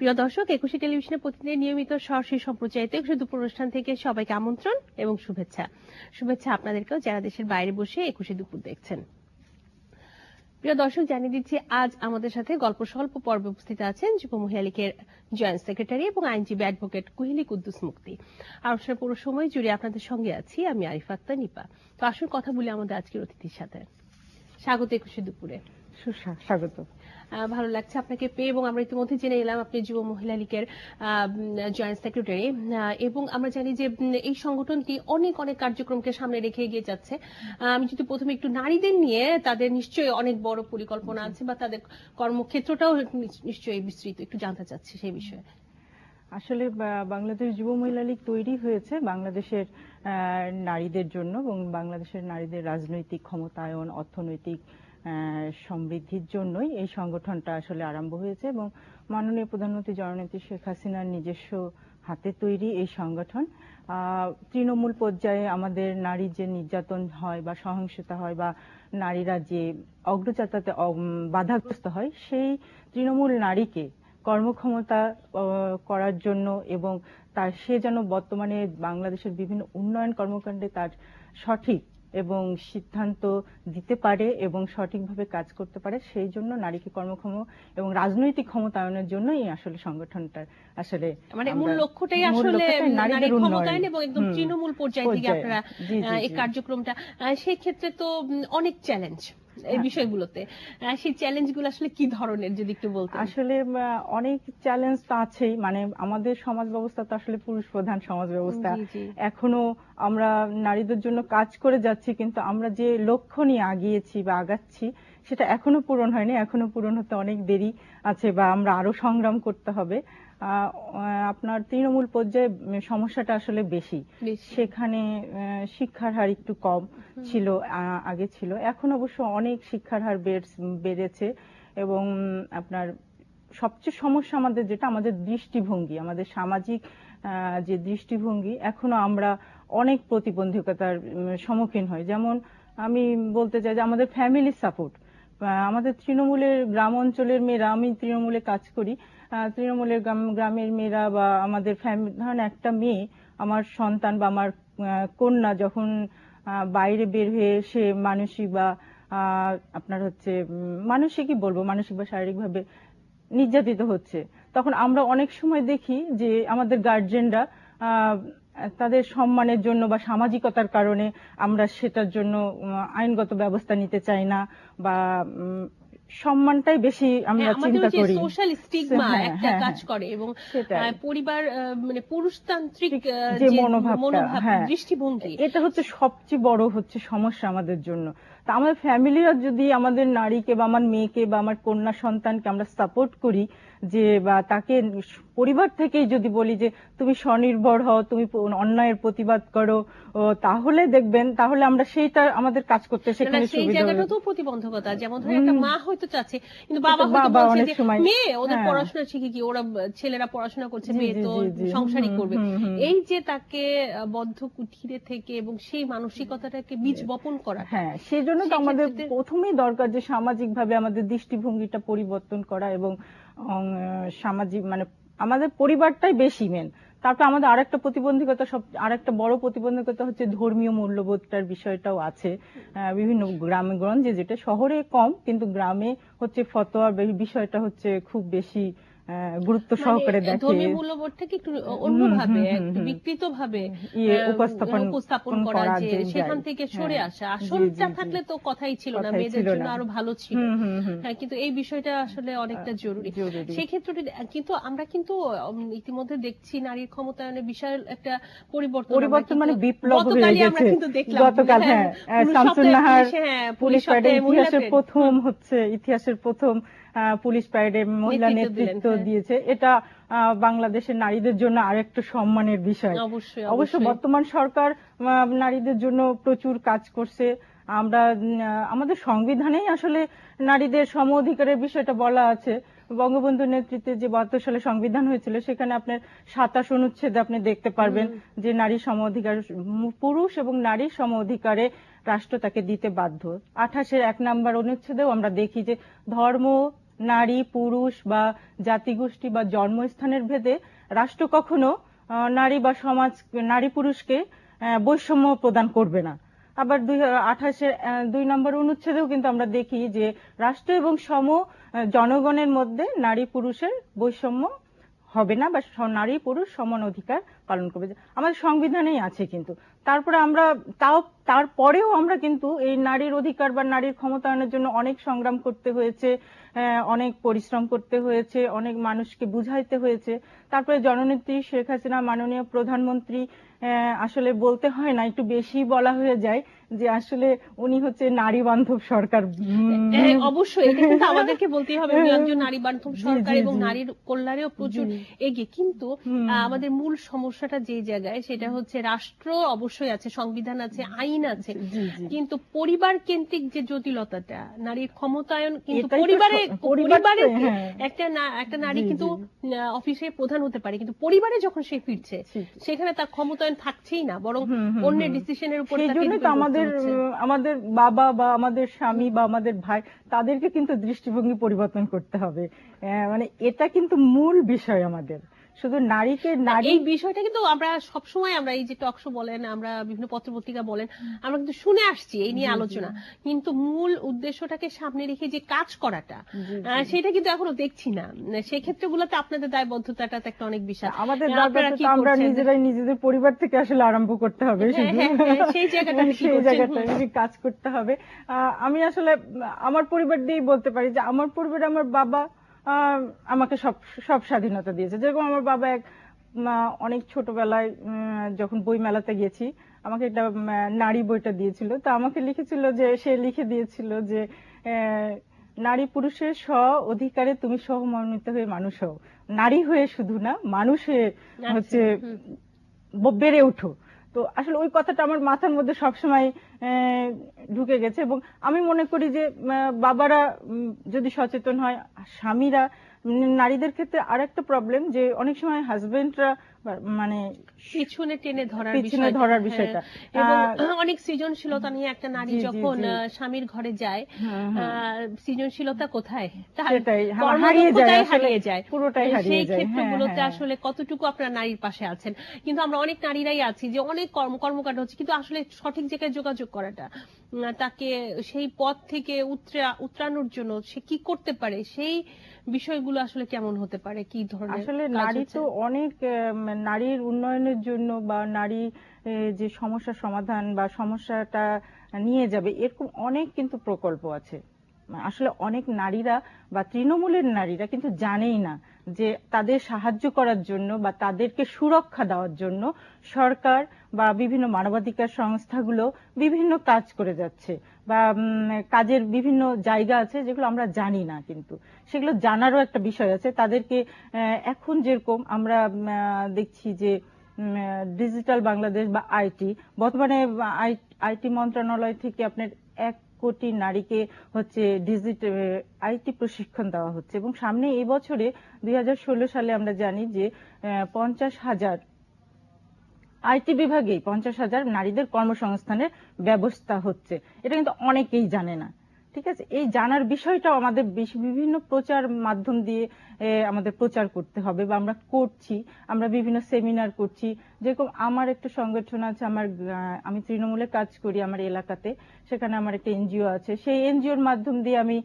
প্রিয় দর্শক একুশে টেলিভিশনে প্রতিদিন নিয়মিত সরাসরি সম্প্রচারিত একুশে দুপুর অনুষ্ঠান থেকে সবাইকে আমন্ত্রণ এবং শুভেচ্ছা। শুভেচ্ছা আপনাদেরকেও যারা দেশের বাইরে বসে একুশে দুপুর দেখছেন। প্রিয় দর্শক জানিয়ে দিচ্ছি আজ আমাদের সাথে গল্প স্বল্প পর্বে উপস্থিত আছেন যুব মহিলা লীগের জয়েন্ট সেক্রেটারি এবং আইনজীবী অ্যাডভোকেট কুহিলি কুদ্দুস মুক্তি। আলোচনার পুরো সময় জুড়ে আপনাদের সঙ্গে আছি আমি আরিফ আক্তার নিপা। তো আসুন কথা বলি আমাদের আজকের অতিথির সাথে। স্বাগত একুশে দুপুরে। সুস্বা- স্বাগত আহ, ভালো লাগছে আপনাকে পেয়ে এবং আমরা ইতিমধ্যে জেনে এলাম আপনি যুব মহিলা লীগের জয়েন্ট সেক্রেটারি এবং আমরা জানি যে এই সংগঠনটি অনেক অনেক কার্যক্রমকে সামনে রেখে এগিয়ে যাচ্ছে। আমি যদি প্রথমে একটু নারীদের নিয়ে তাদের নিশ্চয়ই অনেক বড় পরিকল্পনা আছে বা তাদের কর্মক্ষেত্রটাও নিশ্চয়ই বিস্তৃত। একটু জানতে চাচ্ছি সেই বিষয়ে। আসলে বাংলাদেশ যুব মহিলা লীগ তৈরি হয়েছে বাংলাদেশের আহ, নারীদের জন্য এবং বাংলাদেশের নারীদের রাজনৈতিক ক্ষমতায়ন অর্থনৈতিক সমৃদ্ধির জন্যই এই সংগঠনটা আসলে আরম্ভ হয়েছে এবং মাননীয় প্রধানমন্ত্রী জননেত্রী শেখ হাসিনার নিজস্ব হাতে তৈরি এই সংগঠন। তৃণমূল পর্যায়ে আমাদের নারী যে নির্যাতন হয় বা সহিংসতা হয় বা নারীরা যে অগ্রযাত্রাতে বাধাগ্রস্ত হয়, সেই তৃণমূল নারীকে কর্মক্ষমতা করার জন্য এবং তার সে যেন বর্তমানে বাংলাদেশের বিভিন্ন উন্নয়ন কর্মকাণ্ডে তার সঠিক এবং সিদ্ধান্ত দিতে পারে এবং সঠিকভাবে কাজ করতে পারে সেই জন্য নারীকে কর্মক্ষম এবং রাজনৈতিক ক্ষমতায়নের জন্যই আসলে সংগঠনটা আসলে মানে মূল লক্ষ্যটাই আসলে নারীদের ক্ষমতায়ন এবং একদম তৃণমূল পর্যায়ে থেকে। আপনারা এই কার্যক্রমটা সেই ক্ষেত্রে তো অনেক চ্যালেঞ্জ এই। বিষয়গুলোতে। সেই চ্যালেঞ্জগুলো আসলে কি ধরনের যদি একটু বলতেন? আসলে অনেক চ্যালেঞ্জ তো আছেই। মানে আমাদের সমাজ ব্যবস্থা তো আসলে পুরুষ প্রধান সমাজ ব্যবস্থা। এখনও আমরা নারীদের জন্য কাজ করে যাচ্ছি কিন্তু আমরা যে লক্ষ্য নিয়ে আগিয়েছি বা আগাচ্ছি সেটা এখনও পূরণ হয়নি। এখনও পূরণ হতে অনেক দেরি আছে বা আমরা আরও সংগ্রাম করতে হবে। আপনার তৃণমূল পর্যায়ে সমস্যাটা আসলে বেশি। সেখানে শিক্ষার হার একটু কম ছিল আগে ছিল। এখন অবশ্য অনেক শিক্ষার হার বেড়েছে এবং আপনার সবচেয়ে সমস্যা আমাদের যেটা আমাদের দৃষ্টিভঙ্গি আমাদের সামাজিক আহ, যে দৃষ্টিভঙ্গি এখনও আমরা অনেক প্রতিবন্ধকতার সম্মুখীন হই। যেমন আমি বলতে চাই যে আমাদের ফ্যামিলি সাপোর্ট আমাদের তৃণমূলের গ্রাম অঞ্চলের মেয়েরা আমি তৃণমূলে কাজ করি তৃণমূলের গ্রাম- গ্রামের মেয়েরা বা আমাদের ফ্যামিলি ধরেন একটা মেয়ে আমার সন্তান বা আমার কন্যা যখন বাইরে বের হয়ে সে মানসিক বা আপনার হচ্ছে উম, মানসিকই বলব মানসিক বা শারীরিকভাবে নির্যাতিত হচ্ছে তখন আমরা অনেক সময় দেখি যে আমাদের গার্জেনরা তাদের সম্মানের জন্য বা সামাজিকতার কারণে আমরা সেটার জন্য আইনগত ব্যবস্থা নিতে চাই না বা সম্মানটাই বেশি আমরা হ্যাঁ, চিন্তা করি সোশ্যাল স্টিগমা হ্যাঁ, একটা হ্যাঁ, কাজ। করে এবং পরিবার মানে পুরুষতান্ত্রিক যে মনোভাব। দৃষ্টিভঙ্গি এটা হচ্ছে সবচেয়ে বড় হচ্ছে সমস্যা আমাদের জন্য তা আমাদের ফ্যামিলিরা যদি আমাদের নারীকে বা আমার মেয়েকে বা আমার কন্যা সন্তানকে আমরা সাপোর্ট করি যে বা তাকে পরিবার থেকেই যদি বলি যে তুমি স্বনির্ভর হও তুমি অন্যায়ের প্রতিবাদ করো তাহলে দেখবেন তাহলে আমরা সেইটা আমাদের কাজ করতে সেখানে সেই জায়গাটা তো প্রতিবন্ধকতা যেমন ধরো একটা মা হয়তো চাচ্ছে কিন্তু বাবা হয়তো বলছে যে মেয়ে ওদের হ্যাঁ। পড়াশোনা শিখে কি ওরা ছেলেরা পড়াশোনা করছে মেয়ে তো। সংসারই করবে। এই যে তাকে বদ্ধ কুঠিরে থেকে এবং সেই মানসিকতাটাকে বীজ বপন করা হ্যাঁ সেই জন্য তো আমাদের প্রথমেই দরকার যে সামাজিকভাবে আমাদের দৃষ্টিভঙ্গিটা পরিবর্তন করা এবং সামাজিক মানে আমাদের পরিবারটাই বেশি মেন তারপর আমাদের আরেকটা প্রতিবন্ধকতা, সব, আরেকটা বড় প্রতিবন্ধকতা হচ্ছে ধর্মীয় মূল্যবোধটার বিষয়টাও আছে। বিভিন্ন গ্রামে গঞ্জে যেটা শহরে কম, কিন্তু গ্রামে হচ্ছে ফতোয়ার বিষয়টা হচ্ছে খুব বেশি গুরুত্ব সহকারে মানে দেখে ধর্মীয় একটু অন্যভাবে হুম, হুম, একটু হুম। বিকৃত ভাবে ইয়ে উপস্থাপন উপস্থাপন করা যে সেখান থেকে সরে হ্যাঁ। আসা জি, আসলটা। থাকলে তো কথাই ছিল না মেয়েদের জন্য আরও ভালো ছিল। হ্যাঁ কিন্তু এই বিষয়টা আসলে অনেকটা জরুরি জরুরি। সেই ক্ষেত্রে কিন্তু আমরা কিন্তু ইতিমধ্যে দেখছি নারীর ক্ষমতায়নের বিশাল একটা পরিবর্তন পরিবর্তন মানে বিপ্লব হয়ে আমরা গেছে গতকাল হ্যাঁ পুরুষ শামসুন নাহার হ্যাঁ, পুলিশ মহিলা ইতিহাসের প্রথম হচ্ছে ইতিহাসের প্রথম পুলিশ প্যারেডে মহিলা নেতৃত্ব হ্যাঁ। দিয়েছে। এটা আহ, বাংলাদেশের নারীদের জন্য আরেকটা সম্মানের বিষয়। অবশ্য বর্তমান সরকার নারীদের জন্য প্রচুর কাজ করছে। আমরা আমাদের সংবিধানেই আসলে নারীদের সম অধিকারের বিষয়টা বলা আছে। বঙ্গবন্ধুর নেতৃত্বে যে বাহাত্তর সালে সংবিধান হয়েছিল সেখানে আপনার সাতাশ অনুচ্ছেদে আপনি দেখতে পারবেন যে নারী সম অধিকার পুরুষ এবং নারী সম অধিকারে রাষ্ট্র তাকে দিতে বাধ্য। আঠাশের এক নাম্বার অনুচ্ছেদেও আমরা দেখি যে ধর্ম নারী, পুরুষ বা জাতিগোষ্ঠী বা জন্মস্থানের ভেদে রাষ্ট্র কখনো নারী বা সমাজ, নারী পুরুষকে বৈষম্য প্রদান করবে না। আবার দুই আঠাশের দুই নম্বর অনুচ্ছেদেও কিন্তু আমরা দেখি যে রাষ্ট্র এবং সম জনগণের মধ্যে নারী পুরুষের বৈষম্য হবে না বা নারী, পুরুষ সমান অধিকার পালন করবে। আমাদের সংবিধানেই আছে কিন্তু। তারপরে আমরা তাও, তারপরেও আমরা কিন্তু এই নারীর অধিকার বা নারীর ক্ষমতায়নের জন্য অনেক সংগ্রাম করতে হয়েছে। অনেক পরিশ্রম করতে হয়েছে অনেক মানুষকে বুঝাইতে হয়েছে। তারপরে জননেত্রী শেখ হাসিনা মাননীয় প্রধানমন্ত্রী আসলে বলতে হয় না একটু বেশি বলা হয়ে যায় যে আসলে উনি হচ্ছে নারী বান্ধব সরকার হ্যাঁ, অবশ্যই এটা কিন্তু আমাদেরকে বলতেই হবে উনি একজন নারী বান্ধব সরকার এবং নারীর কল্যাণেও প্রচুর এগিয়ে। কিন্তু আমাদের মূল সমস্যাটা যে জায়গায় সেটা হচ্ছে রাষ্ট্র অবশ্যই আছে সংবিধান আছে আইন আছে। কিন্তু পরিবার কেন্দ্রিক যে জটিলতাটা নারীর ক্ষমতায়ন কিন্তু পরিবারে পরিবার তো, পরিবারে হ্যাঁ। একটা না- একটা নারী কিন্তু। অফিসে প্রধান হতে পারে কিন্তু পরিবারে যখন সে ফিরছে সেখানে তার ক্ষমতায়ন থাকছেই না বরং অন্যের ডিসিশনের উপর সেই তাকে তো আমাদের আমাদের বাবা বা আমাদের স্বামী বা আমাদের ভাই তাদেরকে কিন্তু দৃষ্টিভঙ্গি পরিবর্তন করতে হবে। মানে এটা কিন্তু মূল বিষয় আমাদের। শুধু নারীকে নারী এই বিষয়টা কিন্তু আমরা সবসময় আমরা এই যে টকশো বলেন আমরা বিভিন্ন পত্রপত্রিকা বলেন আমরা কিন্তু শুনে আসছি এই নিয়ে। আলোচনা। কিন্তু মূল উদ্দেশ্যটাকে সামনে রেখে যে কাজ করাটা সেটা কিন্তু এখনও দেখছি না। সেই ক্ষেত্রগুলোতে আপনাদের দায়বদ্ধতাটা একটা অনেক বিশাল আমাদের দায়বদ্ধতা আমরা নিজেরাই নিজেদের পরিবার থেকে আসলে আরম্ভ করতে হবে হ্যাঁ, হ্যাঁ, হ্যাঁ, সেই করছেন? কাজ করতে হবে। আমি আসলে আমার পরিবার দিয়েই বলতে পারি যে আমার পরিবারে আমার বাবা আমাকে সব সব স্বাধীনতা দিয়েছে। যেরকম আমার বাবা এক অনেক ছোটবেলায় যখন বই মেলাতে গেছি আমাকে একটা নারী বইটা দিয়েছিল। তো আমাকে লিখেছিল যে সে লিখে দিয়েছিল যে আহ, নারী পুরুষের স্ব অধিকারে তুমি সহমর্মিত হয়ে মানুষ হও। নারী হয়ে শুধু না মানুষ হয়ে হচ্ছে বেড়ে ওঠো তো আসলে ওই কথাটা আমার মাথার মধ্যে সবসময় ঢুকে গেছে এবং আমি মনে করি যে বাবারা যদি সচেতন হয়, স্বামীরা নারীদের ক্ষেত্রে আরেকটা প্রবলেম যে অনেক সময় হাজবেন্ডরা মানে পিছনে টেনে ধরার পিছনে ধরার হ্যাঁ। বিষয়টা। অনেক সৃজনশীলতা নিয়ে একটা নারী যখন স্বামীর ঘরে যায় সৃজনশীলতা কোথায়? তার হারিয়ে যায় হারিয়ে যায়? পুরোটাই হারিয়ে যায়, ক্ষেত্রগুলোতে হ্যাঁ, হ্যাঁ। আসলে কতটুকু আপনারা নারীর পাশে আছেন? কিন্তু আমরা অনেক নারীরাই আছি যে অনেক কর্ম কর্মকাণ্ড হচ্ছে কিন্তু আসলে সঠিক জায়গায় যোগাযোগ করাটা তাকে সেই পথ থেকে উতরা উতরানোর জন্য সে কি করতে পারে? সেই বিষয়গুলো আসলে কেমন হতে পারে? কি ধরনের আসলে নারী তো অনেক আম, নারীর উন্নয়নের জন্য বা নারী যে সমস্যা সমাধান বা সমস্যাটা নিয়ে যাবে এরকম অনেক কিন্তু প্রকল্প আছে। আসলে অনেক নারীরা বা তৃণমূলের নারীরা কিন্তু জানেই না যে তাদের সাহায্য করার জন্য বা তাদেরকে সুরক্ষা দেওয়ার জন্য সরকার বা বিভিন্ন মানবাধিকার সংস্থাগুলো বিভিন্ন কাজ করে যাচ্ছে বা কাজের বিভিন্ন জায়গা আছে যেগুলো আমরা জানি না কিন্তু। সেগুলো জানারও একটা বিষয় আছে। তাদেরকে এখন যেরকম আমরা দেখছি যে ডিজিটাল বাংলাদেশ বা আইটি, বর্তমানে আইটি মন্ত্রণালয় থেকে আপনার এক কোটি নারীকে হচ্ছে ডিজিটাল আইটি প্রশিক্ষণ দেওয়া হচ্ছে। এবং সামনে এই বছরে দুই হাজার ষোলো সালে আমরা জানি যে পঞ্চাশ হাজার আইটি বিভাগেই পঞ্চাশ হাজার নারীদের কর্মসংস্থানের ব্যবস্থা হচ্ছে। এটা কিন্তু অনেকেই জানে না। ঠিক আছে? এই জানার বিষয়টাও আমাদের বেশ- বিভিন্ন প্রচার মাধ্যম দিয়ে আমাদের প্রচার করতে হবে বা আমরা করছি। আমরা বিভিন্ন সেমিনার করছি। যেরকম আমার একটা সংগঠন আছে আমার আমি তৃণমূলে কাজ করি আমার এলাকাতে। সেখানে আমার একটা এনজিও আছে। সেই এনজিওর মাধ্যম দিয়ে আমি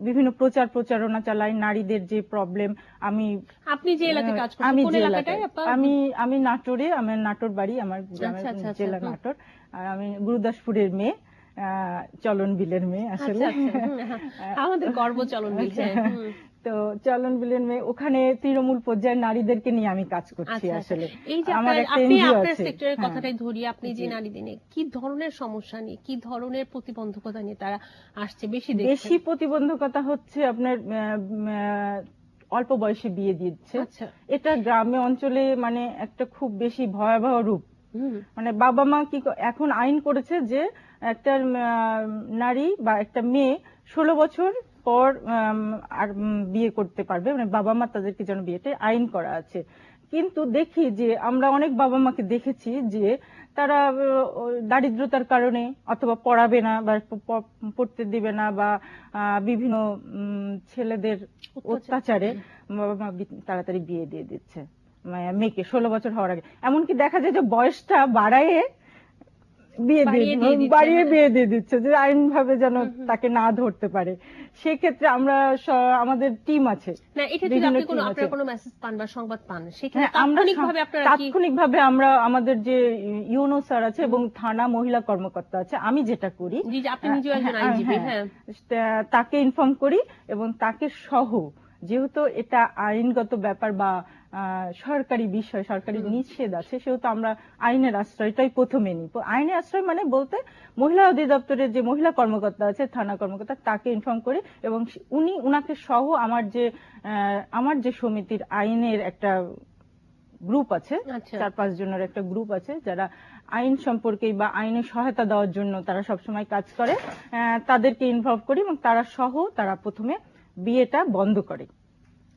বিভিন্ন প্রচার প্রচারণা চালাই। নারীদের যে প্রবলেম আমি আপনি যে এলাকায় কাজ করছেন আমি যে এলাকায়- আমি আমি নাটোরে আমার নাটোর বাড়ি আমার গ্রামের আচ্ছা, আচ্ছা, জেলা নাটোর। আর আমি গুরুদাসপুরের মেয়ে। চলন বিলের মেয়ে আসলে। আচ্ছা, আচ্ছা, হুম, হ্যাঁ। আমাদের গর্ব চলন বিল হ্যাঁ, তো চলন বিলের মেয়ে ওখানে তৃণমূল পর্যায়ে নারীদেরকে নিয়ে আমি কাজ করছি আচ্ছা, আচ্ছা। আসলে। এই যে আমার আপনি আপনার সেক্টরের হ্যাঁ। কথাটাই ধরি আপনি যে জি। নারীদের নিয়ে কি ধরনের সমস্যা নিয়ে কি ধরনের প্রতিবন্ধকতা নিয়ে তারা আসছে বেশি বেশি প্রতিবন্ধকতা হচ্ছে আপনার অল্প বয়সে বিয়ে দিচ্ছে। আচ্ছা। এটা গ্রামে অঞ্চলে মানে একটা খুব বেশি ভয়াবহ রূপ। মানে বাবা মা কি এখন আইন করেছে যে একটা নারী বা একটা মেয়ে ষোলো বছর পর আর বিয়ে করতে পারবে। মানে বাবা মা তাদেরকে যেন বিয়েতে আইন করা আছে। কিন্তু দেখি যে আমরা অনেক বাবা মাকে দেখেছি যে তারা দারিদ্রতার কারণে অথবা পড়াবে না বা পড়তে দিবে না বা বিভিন্ন ছেলেদের অত্যাচারে বাবা মা তাড়াতাড়ি বিয়ে দিয়ে দিচ্ছে। মা- মেয়েকে ষোলো বছর হওয়ার আগে। এমনকি দেখা যায় যে বয়সটা বাড়ায়ে বিয়ে দিয়ে বাড়িয়ে হ্যাঁ। বিয়ে দিয়ে দিচ্ছে যে আইন ভাবে যেন। তাকে না ধরতে পারে সেক্ষেত্রে আমরা আমাদের টিম আছে না এটা যদি আপনি কোনো team কোনো মেসেজ পান বা সংবাদ পান সেখানে হ্যাঁ, তাৎক্ষণিকভাবে আপনারা তাৎক্ষণিকভাবে আমরা আমাদের যে ইউনো স্যার আছে এবং থানা মহিলা কর্মকর্তা আছে আমি যেটা করি জি আপনি নিজেও একজন হ্যাঁ, আইনজীবী হ্যাঁ। তাকে ইনফর্ম করি এবং তাকে সহ যেহেতু এটা আইনগত ব্যাপার বা সরকারি বিষয় সরকারি। নিষেধ আছে সেহেতু আমরা আইনের আশ্রয়টাই প্রথমে নিই তো আইনের আশ্রয় মানে বলতে মহিলা অধিদপ্তরের যে মহিলা কর্মকর্তা আছে থানা কর্মকর্তা তাকে ইনফর্ম করি এবং উনি উনাকে সহ আমার যে আমার যে সমিতির আইনের একটা গ্রুপ আছে আচ্ছা। চার পাঁচ জনের একটা গ্রুপ আছে যারা আইন সম্পর্কে বা আইনে সহায়তা দেওয়ার জন্য তারা সবসময় কাজ করে আহ, তাদেরকে ইনভলভ করি এবং তারা সহ তারা প্রথমে বিয়েটা বন্ধ করে।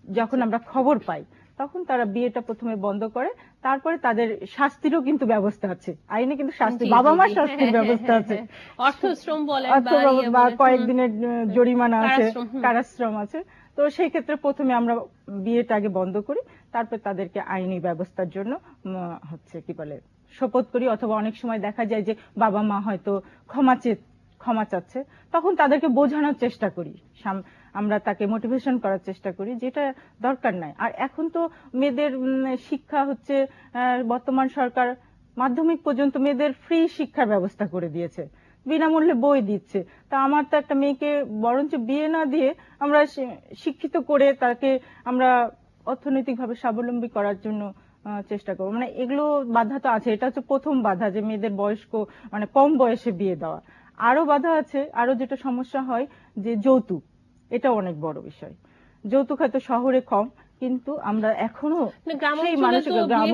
যখন আমরা খবর পাই তখন তারা বিয়েটা প্রথমে বন্ধ করে তারপরে তাদের শাস্তিরও কিন্তু ব্যবস্থা আছে। আইনে কিন্তু শাস্তি বাবা মার শাস্তির ব্যবস্থা আছে। অর্থশ্রম বলেন বা ইয়ে। কয়েকদিনের জরিমানা আছে কারাশ্রম, আছে। তো সেই ক্ষেত্রে প্রথমে আমরা বিয়েটা আগে বন্ধ করি তারপর তাদেরকে আইনি ব্যবস্থার জন্য হচ্ছে কি বলে শপথ করি। অথবা অনেক সময় দেখা যায় যে বাবা মা হয়তো ক্ষমা চে ক্ষমা চাচ্ছে, তখন তাদেরকে বোঝানোর চেষ্টা করি আমরা তাকে মোটিভেশন করার চেষ্টা করি, যেটা দরকার নাই। আর এখন তো মেয়েদের শিক্ষা হচ্ছে বর্তমান সরকার মাধ্যমিক পর্যন্ত মেয়েদের ফ্রি শিক্ষার ব্যবস্থা করে দিয়েছে, বিনামূল্যে বই দিচ্ছে। তা আমার তো একটা মেয়েকে বরঞ্চ বিয়ে না দিয়ে আমরা শিক্ষিত করে তাকে আমরা অর্থনৈতিকভাবে স্বাবলম্বী করার জন্য চেষ্টা করব। মানে এগুলো বাধা তো আছে, এটা হচ্ছে প্রথম বাধা যে মেয়েদের বয়স্ক মানে কম বয়সে বিয়ে দেওয়া। আরও বাধা আছে, আরও যেটা সমস্যা হয় যে যৌতুক এটা অনেক বড় বিষয়। যৌতুক হয়তো শহরে কম কিন্তু আমরা এখনও সেই অঞ্চলে গ্রাম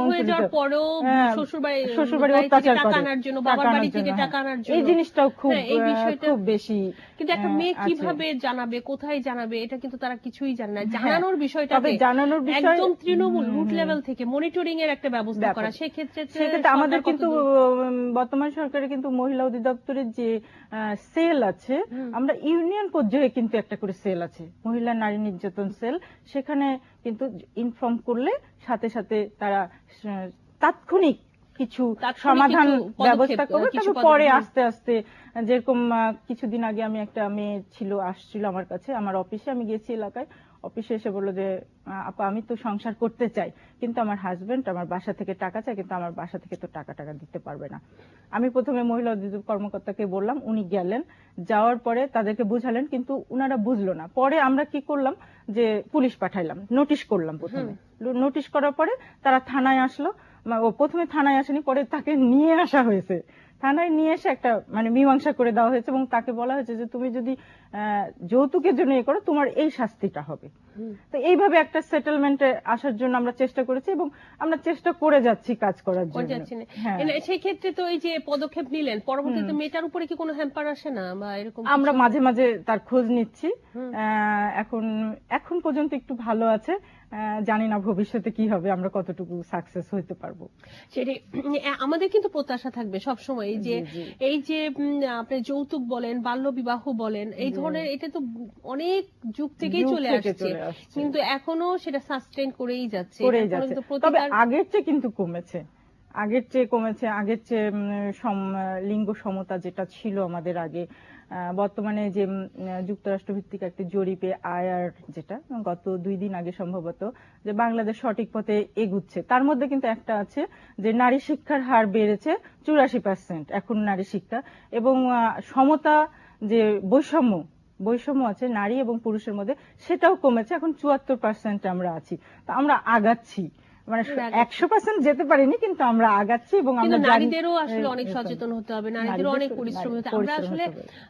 হ্যাঁ, শ্বশুরবাড়ি অত্যাচার করে। টাকা আনার জন্য, এই জিনিসটাও খুব হ্যাঁ, খুব বেশি কিন্তু একটা মেয়ে কীভাবে জানাবে কোথায় জানাবে এটা কিন্তু তারা কিছুই জানে না। হ্যাঁ, জানানোর বিষয়টা তবে জানানোর বিষয় একদম তৃণমূল রুট লেভেল থেকে মনিটরিং এর একটা ব্যবস্থা। করা। সেক্ষেত্রে সেক্ষেত্রে আমাদের কিন্তু বর্তমান সরকারের কিন্তু মহিলা অধিদপ্তরের যে সেল আছে আমরা ইউনিয়ন পর্যায়ে কিন্তু একটা করে সেল আছে। মহিলা নারী নির্যাতন সেল সেখানে কিন্তু ইনফর্ম করলে সাথে সাথে তারা তাৎক্ষণিক কিছু সমাধান ব্যবস্থা করবে। কিছু পরে আস্তে আস্তে যেরকম কিছুদিন আগে আমি একটা মেয়ে ছিল আসছিল আমার কাছে আমার অফিসে। আমি গেছি এলাকায়। অফিসে এসে বলল যে আপা আমি তো সংসার করতে চাই কিন্তু আমার হাজবেন্ড আমার বাসা থেকে টাকা চায় কিন্তু আমার বাসা থেকে তো টাকা টাকা দিতে পারবে না। আমি প্রথমে মহিলা অধিযোগ কর্মকর্তাকে বললাম উনি গেলেন। যাওয়ার পরে তাদেরকে বুঝালেন কিন্তু উনারা বুঝলো না। পরে আমরা কি করলাম যে পুলিশ পাঠাইলাম নোটিশ করলাম প্রথমে। নোটিশ করার পরে তারা থানায় আসলো। ও প্রথমে থানায় আসেনি পরে তাকে নিয়ে আসা হয়েছে। থানায় নিয়ে এসে একটা মানে মীমাংসা করে দেওয়া হয়েছে এবং তাকে বলা হয়েছে যে তুমি যদি যৌতুকের জন্য এ করো তোমার এই শাস্তিটা হবে। তো এইভাবে একটা সেটেলমেন্টে আসার জন্য আমরা চেষ্টা করেছি এবং আমরা চেষ্টা করে যাচ্ছি কাজ করার জন্য। হ্যাঁ। সেই ক্ষেত্রে তো এই যে পদক্ষেপ নিলেন পরবর্তীতে। মেয়েটার উপরে কি কোনো হ্যাম্পার আসে না বা এরকম আমরা মাঝে মাঝে তার খোঁজ নিচ্ছি। আহ, এখন এখন পর্যন্ত একটু ভালো আছে। জানি না ভবিষ্যতে কি হবে আমরা কতটুকু সাকসেস হইতে পারব সেটাই আমাদের কিন্তু প্রত্যাশা থাকবে সব সময় এই যে। এই যে আপনি যৌতুক বলেন বাল্য বিবাহ বলেন এই ধরনের এটা তো অনেক যুগ থেকেই চলে আসছে। কিন্তু এখনও সেটা সাস্টেন করেই যাচ্ছে তবে আগের চেয়ে কিন্তু কমেছে আগের চেয়ে কমেছে আগের চেয়ে লিঙ্গ সমতা যেটা ছিল আমাদের আগে বর্তমানে যে উম, যুক্তরাষ্ট্র ভিত্তিক একটি জরিপে আয়ার যেটা গত দুই দিন আগে সম্ভবত যে বাংলাদেশ সঠিক পথে এগুচ্ছে। তার মধ্যে কিন্তু একটা আছে যে নারী শিক্ষার হার বেড়েছে চুরাশি পার্সেন্ট এখন নারী শিক্ষা। এবং সমতা যে বৈষম্য বৈষম্য আছে নারী এবং পুরুষের মধ্যে সেটাও কমেছে। এখন চুয়াত্তর পার্সেন্ট আমরা আছি। তো আমরা আগাচ্ছি। মানে একশো পার্সেন্ট যেতে পারিনি কিন্তু আমরা আগাচ্ছি এবং আমরা নারীদেরও আসলে অনেক সচেতন হতে হবে। নারীদেরও অনেক পরিশ্রম হতে আমরা আসলে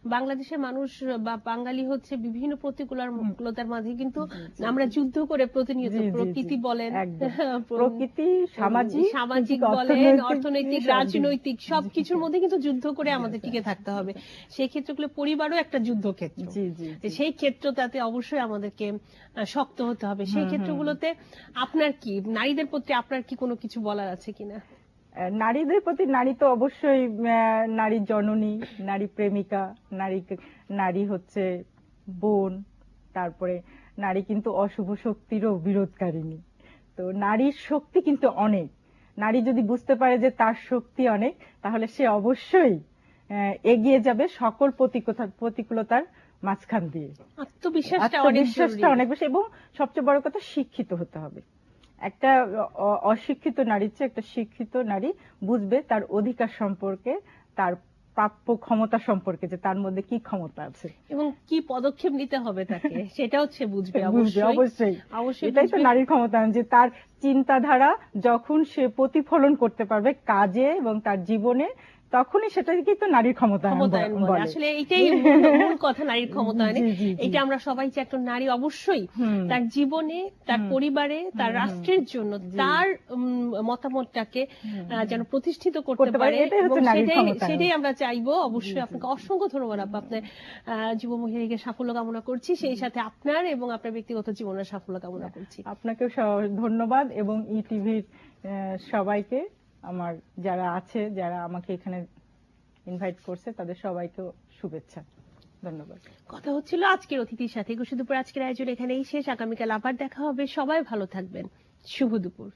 বাংলাদেশের মানুষ বা বাঙালি হচ্ছে বিভিন্ন প্রতিকূলতার মাঝে কিন্তু আমরা যুদ্ধ করে প্রতিনিয়ত। প্রকৃতি বলেন প্রকৃতি সামাজিক সামাজিক অর্থনৈতিক, বলেন অর্থনৈতিক সব। রাজনৈতিক সবকিছুর মধ্যে কিন্তু যুদ্ধ করে আমাদের টিকে থাকতে হবে। সেই ক্ষেত্রগুলো পরিবারও একটা যুদ্ধক্ষেত্র। সেই ক্ষেত্রটাতে অবশ্যই আমাদেরকে শক্ত হতে হবে। সেই। ক্ষেত্রগুলোতে আপনার কি? নারীদের নারীদের প্রতি আপনার কি কোনো কিছু বলার আছে কিনা? নারীদের প্রতি নারী তো অবশ্যই নারী জননী নারী প্রেমিকা নারী নারী হচ্ছে বোন তারপরে নারী কিন্তু অশুভ শক্তিরও বিরোধকারিণী। তো নারীর শক্তি কিন্তু অনেক। নারী যদি বুঝতে পারে যে তার শক্তি অনেক তাহলে সে অবশ্যই এগিয়ে যাবে সকল প্রতিকূলতা প্রতিকূলতার মাঝখান দিয়ে। আত্মবিশ্বাসটা। অনেক বেশি এবং সবচেয়ে বড় কথা শিক্ষিত হতে হবে। একটা অশিক্ষিত নারীর চেয়ে একটা শিক্ষিত নারী বুঝবে তার অধিকার সম্পর্কে তার প্রাপ্য ক্ষমতা সম্পর্কে যে তার মধ্যে কি ক্ষমতা আছে। এবং কি পদক্ষেপ নিতে হবে তাকে সেটাও সে বুঝবে অবশ্যই। অবশ্যই। এটাই তো নারীর ক্ষমতা যে তার চিন্তাধারা যখন সে প্রতিফলন করতে পারবে কাজে এবং তার জীবনে তখনই সেটাকেই তো নারীর বলে আসলে এটাই মূল- কথা নারীর ক্ষমতায়নে। জি। এটা আমরা সবাই যে একটা নারী অবশ্যই তার জীবনে তার পরিবারে তার। রাষ্ট্রের জন্য তার মতামতটাকে যেন প্রতিষ্ঠিত করতে পারে, সেটাই আমরা চাইব। অবশ্যই। আপনাকে অসংখ্য ধন্যবাদ আপা আপনার যুব মহিলাকে সাফল্য কামনা করছি। সেই সাথে আপনার এবং আপনার ব্যক্তিগত জীবনের সাফল্য কামনা করছি। আপনাকেও ধন্যবাদ এবং ইটিভির সবাইকে আমার যারা আছে যারা আমাকে এখানে ইনভাইট করছে তাদের সবাইকেও শুভেচ্ছা। ধন্যবাদ। কথা হচ্ছিল আজকের অতিথির সাথে। একুশে দুপুর আজকের আয়োজন এখানেই শেষ। আগামীকাল আবার দেখা হবে। সবাই ভালো থাকবেন। শুভ দুপুর।